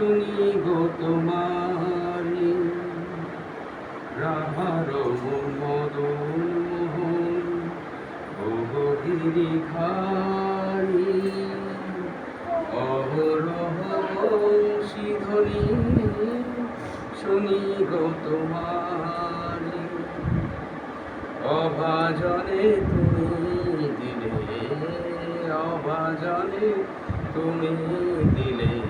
গো তোমারি। রাহার মদন মোহন বহুগিরি ঘারি অহরহ বংশীধ্বনি শুনি গো তোমারি। অভাজনে তুমি দিলে, অভাজনে তুমি দিলে।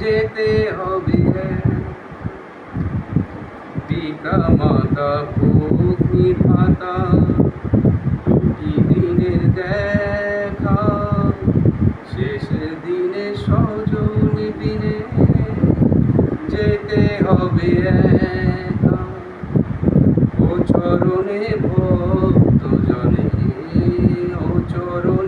যেতে হবে। পিতা, মাতা পত্নী ভাতা, দুটি দিনের দেখা, শেষ দিনে সজনী দিনে যেতে হবে ও চরণে ভক্ত জনে ও চরণ